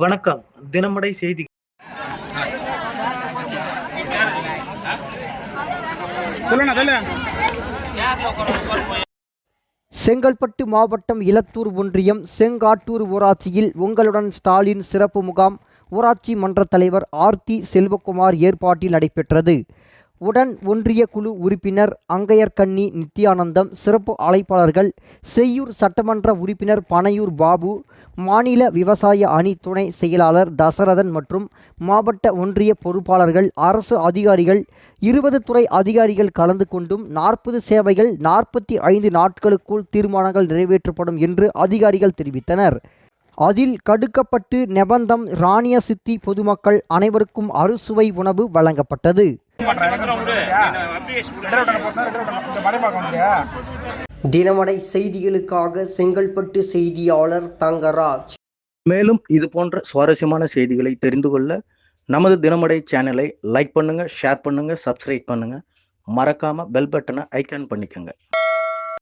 வணக்கம். தினமடை செய்தி. செங்கல்பட்டு மாவட்டம் இலத்தூர் ஒன்றியம் செங்காட்டூர் ஊராட்சியில் உங்களுடன் ஸ்டாலின் சிறப்பு முகாம் ஊராட்சி மன்ற தலைவர் ஆர்த்தி செல்வகுமார் ஏற்பாட்டில் நடைபெற்றது. உடன் ஒன்றிய குழு உறுப்பினர் அங்கையர்கண்ணி நித்யானந்தம் சிறப்பு அழைப்பாளர்கள் செய்யூர் சட்டமன்ற உறுப்பினர் பனையூர் பாபு மாநில விவசாய அணி துணை செயலாளர் தசரதன் மற்றும் மாவட்ட ஒன்றிய பொறுப்பாளர்கள் அரசு அதிகாரிகள் இருபது துறை அதிகாரிகள் கலந்து கொண்டும் நாற்பது சேவைகள் நாற்பத்தி ஐந்து நாட்களுக்குள் தீர்மானங்கள் நிறைவேற்றப்படும் என்று அதிகாரிகள் தெரிவித்தனர். அதில் கடுக்கப்பட்டு நெபந்தம் ராணிய சித்தி பொதுமக்கள் அனைவருக்கும் அறுசுவை உணவு வழங்கப்பட்டது. தினமடை செய்திகளுக்காக செங்கல்பட்டு செய்தியாளர் தங்கராஜ். மேலும் இது போன்ற சுவாரஸ்யமான செய்திகளை தெரிந்து கொள்ள நமது தினமடை சேனலை லைக் பண்ணுங்க ஷேர் பண்ணுங்க சப்ஸ்கிரைப் பண்ணுங்க. மறக்காம பெல் பட்டனை ஐக்கான் பண்ணிக்கோங்க.